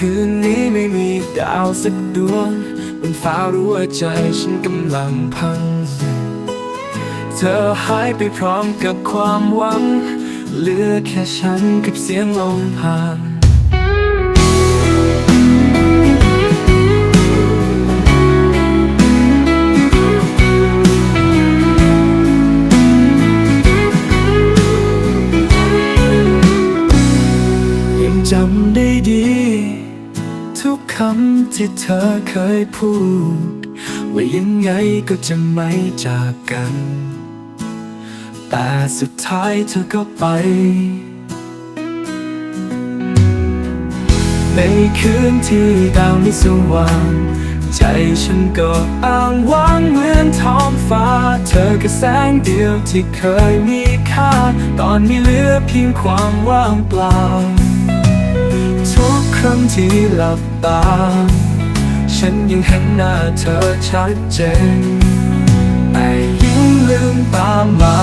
คืนนี้ไม่มีดาวสักดวงบนฟ้ารู้ว่าใจฉันกำลังพัง เธอหายไปพร้อมกับความหวัง เหลือแค่ฉันกับเสียงลมผ่านยังจำได้ดี คำที่เธอเคยพูด ว่ายังไงก็จะไม่จากกัน แต่สุดท้ายเธอก็ไป ในคืนที่ดาวไม่สว่าง ใจฉันก็อ้างว้างเหมือนท้องฟ้า เธอก็แสงเดียวที่เคยมีค่า ตอนนี้เหลือเพียงความว่างเปล่า รั้งที่หลับตา ฉันยังเห็นหน้าเธอชัดเจนแต่ยิ่งลืมตามา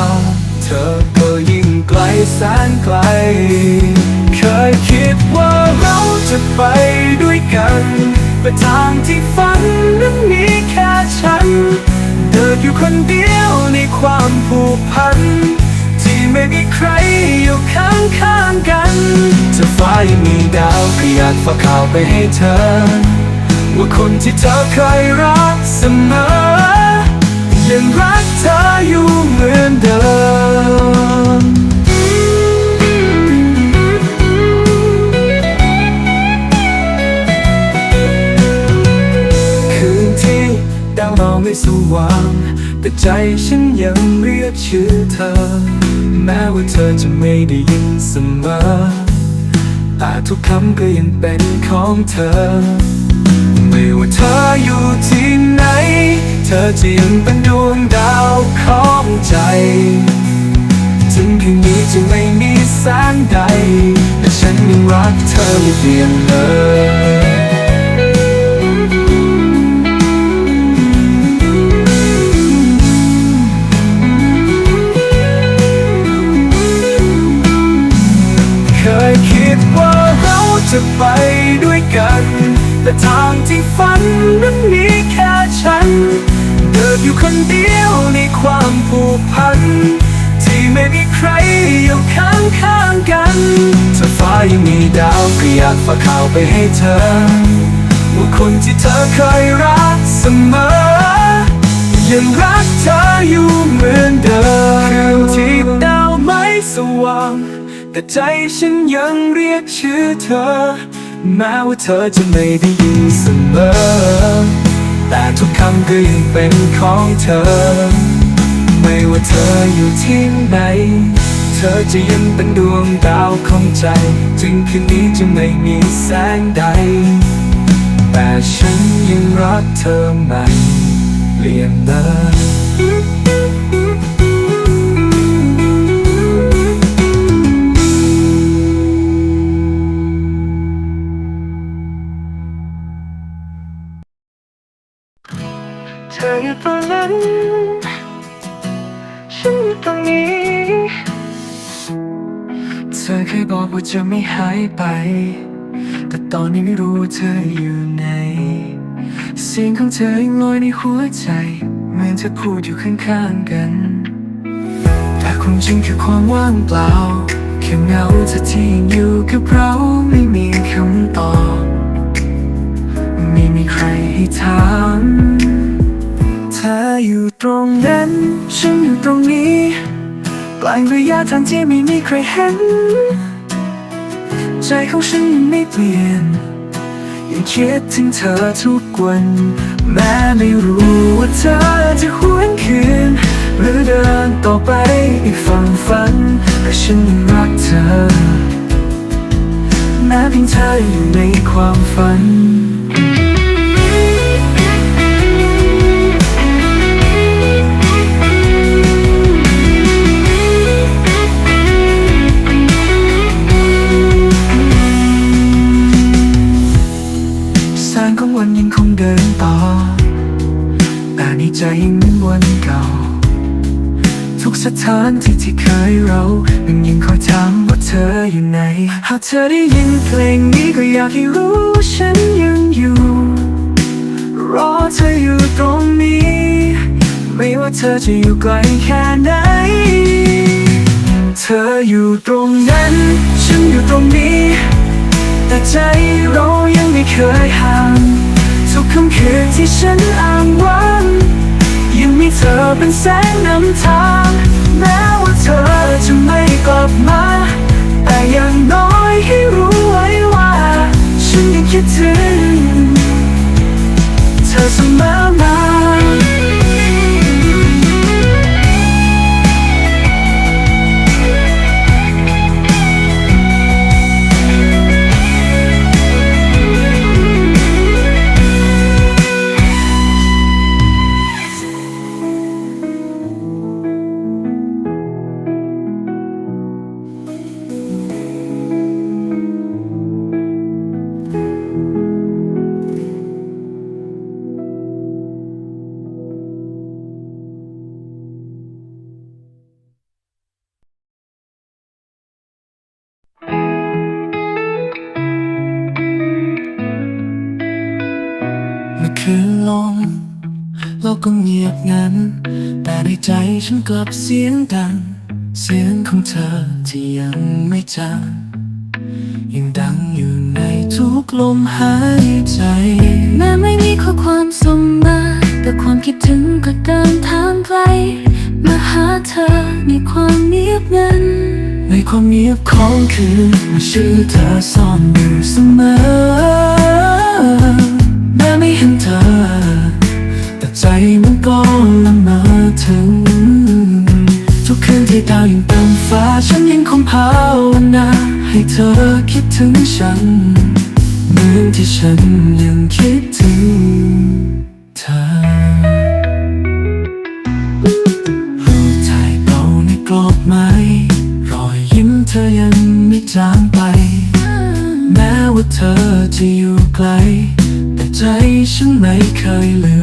เธอก็ยิ่งไกลแสนไกล เคยคิดว่าเราจะไปด้วยกันแต่ทางที่ฝันนั้นมีแค่ฉัน เดินอยู่คนเดียวในความผูกพัน ที่ไม่มีใครอยู่ข้างข้างๆกันถ้าฟ้ายังมีดาว ก็อยากฝากข่าวไปให้เธอ ว่าคนที่เธอเคยรักเสมอ ยังรักเธออยู่เหมือนเดิม คืนที่ดาวเราไม่สว่าง แต่ใจฉันยังเรียกชื่อเธอ แม้ว่าเธอจะไม่ได้ยินเสมอ ทุกคำก็ยังเป็นของเธอ ไม่ว่าเธออยู่ที่ไหน เธอจะยังเป็นดวงดาวของใจ ถึงเพียงนี้จะไม่มีแสงใด แต่ฉันยังรักเธอไม่เปลี่ยนเลย จะไปด้วยกัน แต่ทางที่ฝันนั้นมีแค่ฉัน เดินอยู่คนเดียวในความผูกพัน ที่ไม่มีใครอยู่ข้างข้างๆกันถ้าฟ้ายังมีดาวก็อยากฝากข่าวไปให้เธอ ว่าคนที่เธอเคยรักเสมอ ยังรักเธออยู่เหมือนเดิมคืนที่ดาวไม่สว่าง แต่ใจฉันยังเรียกชื่อเธอ แม้ว่าเธอจะไม่ได้ยินเสมอ แต่ทุกคำก็ยังเป็นของเธอ ไม่ว่าเธออยู่ที่ไหน เธอจะยังเป็นดวงดาวของใจ ถึงคืนนี้จะไม่มีแสงใด แต่ฉันยังรักเธอไม่เปลี่ยนเลยัน ฉันอยู่ตรงนี้ เธอเคยบอกว่าจะไม่หายไป แต่ตอนนี้ไม่รู้ว่าเธออยู่ไหน เสียงของเธอยังลอยในหัวใจ เหมือนเธอพูดอยู่ข้างๆกัน แต่ความจริงคือความว่างเปล่าแค่เงาเธอที่ยังอยู่างระยะทางที่ไม่มีใครเห็น ใจของฉันยังไม่เปลี่ยน ยังคิดถึงเธอทุกวัน แม้ไม่รู้ว่าเธอจะหวนคืน หรือเดินต่อไปอีกฝั่งฝันแต่ฉันยังรักเธอ แม้เพียงเธออยู่ในความฝัน ต่อแต่ในใจยังเหมือนวันเก่าทุกสถานที่ที่เคยเรายังยิ่งคอยถามว่าเธออยู่ไหน หากเธอได้ยินเพลงนี้ก็อยากให้รู้ว่าฉันยังอยู่ รอเธออยู่ตรงนี้ ไม่ว่าเธอจะอยู่ไกลแค่ไหน เธออยู่ตรงนั้น ฉันอยู่ตรงนี้ แต่ใจเรายังไม่เคยห่างทุกค่ำคืนที่ฉันอ้างว้างยังมีเธอเป็นแสงนำทาง แม้ว่าเธอจะไม่กลับมา แต่อย่างน้อย ฉันกลับเสียงดัง เสียงของเธอที่ยังไม่จางยังดังอยู่ในทุกลมหายใจ แม้ไม่มีข้อความส่งมา แต่ความคิดถึงก็เดินทางไกล มาหาเธอในความเงียบงันในความเงียบของคืนมีชื่อเธอซ่อนอยู่เสมอแม้ไม่เห็นเธอ แต่ใจมันก็ละ ดาวยังเต็มฟ้าฉันยังคงภาวนา ให้เธอคิดถึงฉัน เหมือนที่ฉันยังคิดถึงเธอรูปถ่ายเก่าในกรอบไม้รอยยิ้มเธอยังไม่จางไป แม้ว่าเธอจะอยู่ไกล แต่ใจฉันไม่เคยลืม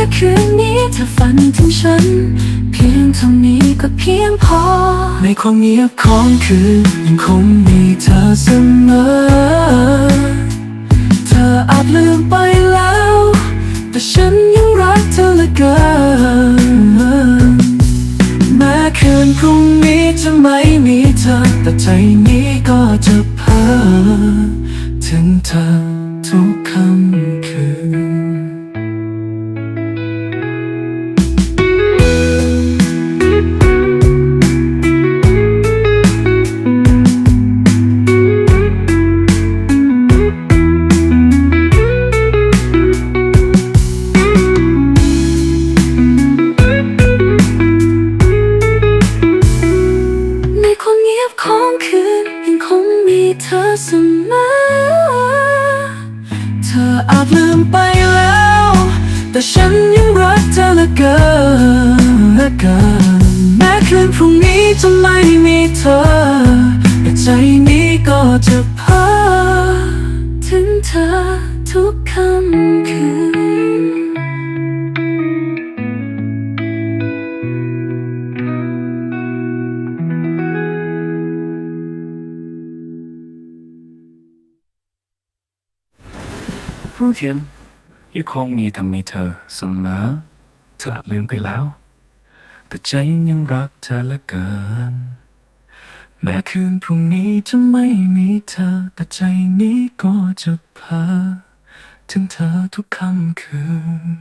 ค่คืนนี้เธอฝันถึงฉัน เพียงเท่านี้ก็เพียงพอ ในความเงียบของคืนยังคงมีเธอเสมอ เธออาจลืมไปแล้ว แต่ฉันยังรักเธอเหลือเกิน แม้คืนพรุ่งนี้จะไม่มีเธอ แต่ใจนี้ก็จะเพ้อ นพรุ่งนี้จะไม่มีเธอแต่ใจนี้ก็จะเพ้อถึงเธอทุกค่ำคืนรู้เห็นยังคงมีทำให้เธอเสมอเธอลืมไปแล้ว แต่ใจยังรักเธอเหลือเกิน แม้คืนพรุ่งนี้จะไม่มีเธอ แต่ใจนี้ก็จะเพ้อถึงเธอทุกค่ำคืน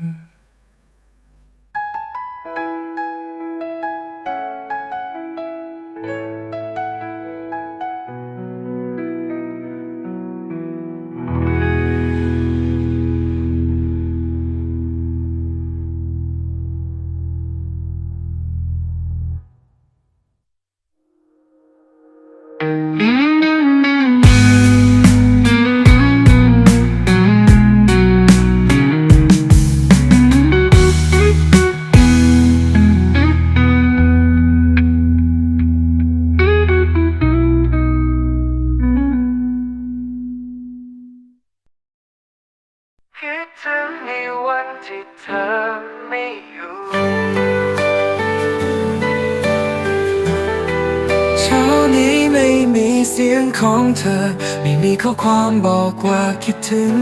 นี้ไม่มีเสียงของเธอ ไม่มีข้อความบอกว่าคิดถึง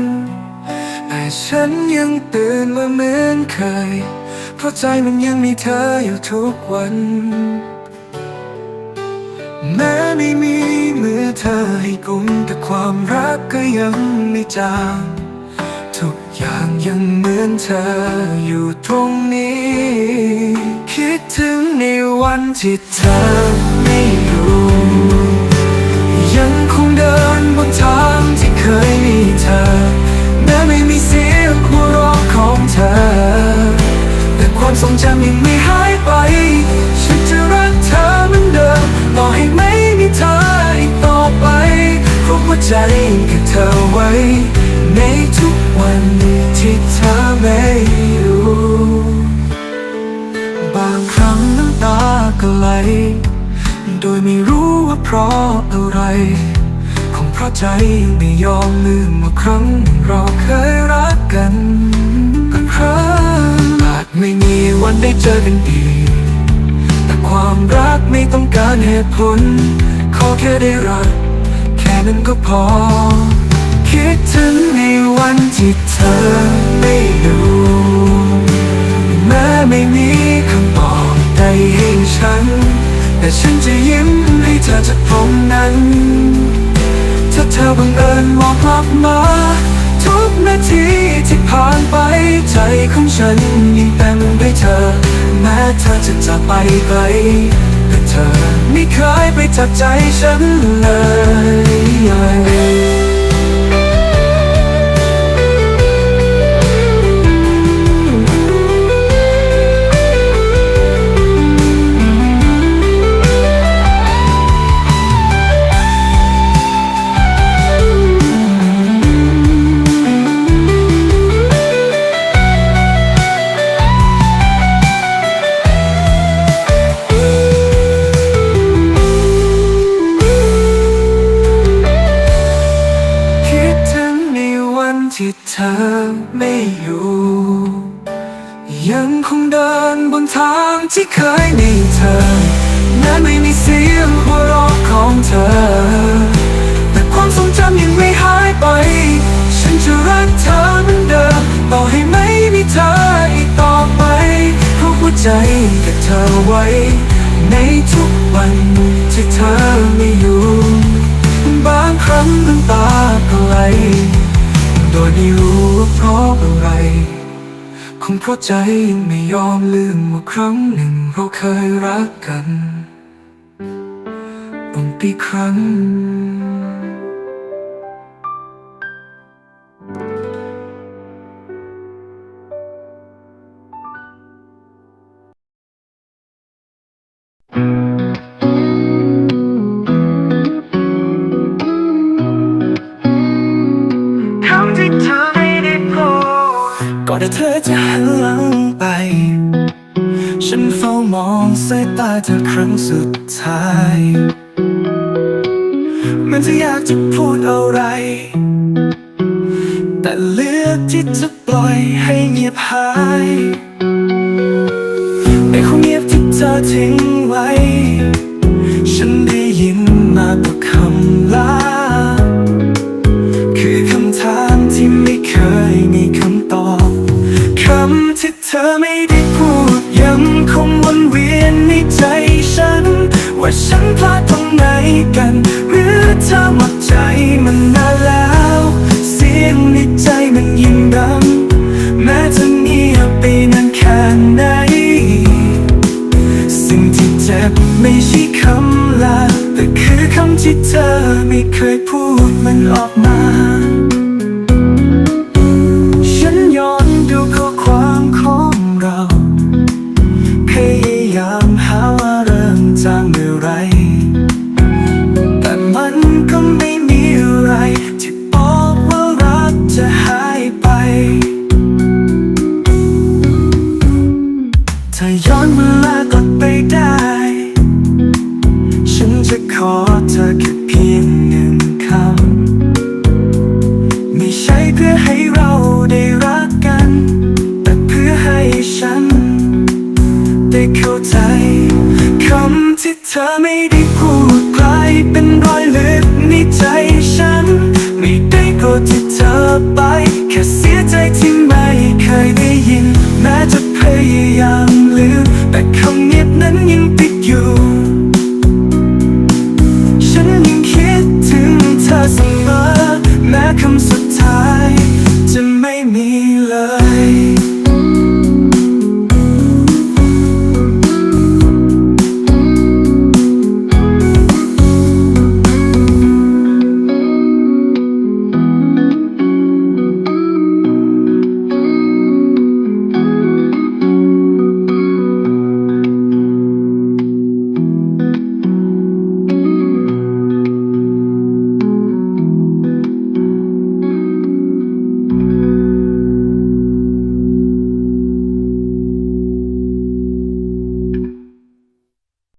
แต่ฉันยังตื่นมาเหมือนเคย เพราะใจมันยังมีเธออยู่ทุกวัน แม้ไม่มีมือเธอให้กุมแต่ความรักก็ยังไม่จางทุกอย่างยังเหมือนเธออยู่ตรงนี้ คิดถึงในวันที่เธอ ธอ แต่ความทรงจำยังไม่หายไป ฉันจะรักเธอเหมือนเดิมต่อให้ไม่มีเธออีกต่อไปเพราะหัวใจกับเธอไว้ ในทุกวันที่เธอไม่อยู่บางครั้งน้ำตาก็ไหล โดยไม่รู้ว่าเพราะอะไรคงเพราะใจยังไม่ยอมลืมว่าครั้งเราเคยรักกัน อาจไม่มีวันได้เจอกันอีก แต่ความรักไม่ต้องการเหตุผล ขอแค่ได้รัก แค่นั้นก็พอ คิดถึงในวันที่เธอไม่อยู่แม้ไม่มีคำบอกใดให้ฉัน แต่ฉันจะยิ้มให้เธอจากตรงนั้น ถ้าเธอบังเอิญมองกลับมา ทุกนาทีที่ผ่านไปใจของฉันยิ่งเต็มด้วยเธอ แม้เธอจะจากไปไกลแต่เธอไม่เคยไปจากใจฉันเลย เราะของเธอ แต่ความทรงจำยังไม่หายไป ฉันจะรักเธอเหมือนเดิมต่อให้ไม่มีเธออีกต่อไปเพราะหัวใจกับเธอไว้ ในทุกวันที่เธอไม่อยู่ บางครั้งน้ำตาก็ไหลโดยไม่รู้ว่าเพราะอะไรคงเพราะใจยังไม่ยอมลืมว่าครั้งหนึ่งเราเคยรักกัน บางปีครั้ง คำที่เธอไม่ได้พูดก่อนที่เธอจะหันหลังไป ฉันเฝ้ามองสายตาเธอครั้งสุดท้าย เหมันจะอยากจะพูดอะไร แต่เลือกที่จะปล่อยให้เงียบหายในความเงียบที่เธอทิ้งไว้ ฉันได้ยินมากกว่าคำลา คือคำถามที่ไม่เคยมีคำตอบคำที่เธอไม่ได้พูดยังคงวนเวียนในใจฉัน ว่าฉันพลาดตรงไหนกัน เธอหมดใจมันนานแล้ว เสียงในใจมันยิ่งดัง แม้จะเงียบไปนานแค่ไหน สิ่งที่เจ็บไม่ใช่คำลา แต่คือคำที่เธอไม่เคยพูดมันออกมาฉันย้อนดูข้อ เธอไม่ได้พูดใครเป็นรอยลึกในใจฉัน ไม่ได้กดธที่เธอไป แค่เสียใจที่ไม่เคยได้ยิน แม้จะพยายามลืม แต่คำเงียบนั้นยังติดอยู่ ฉันยังคิดถึงเธอเสมอแม้คำสุด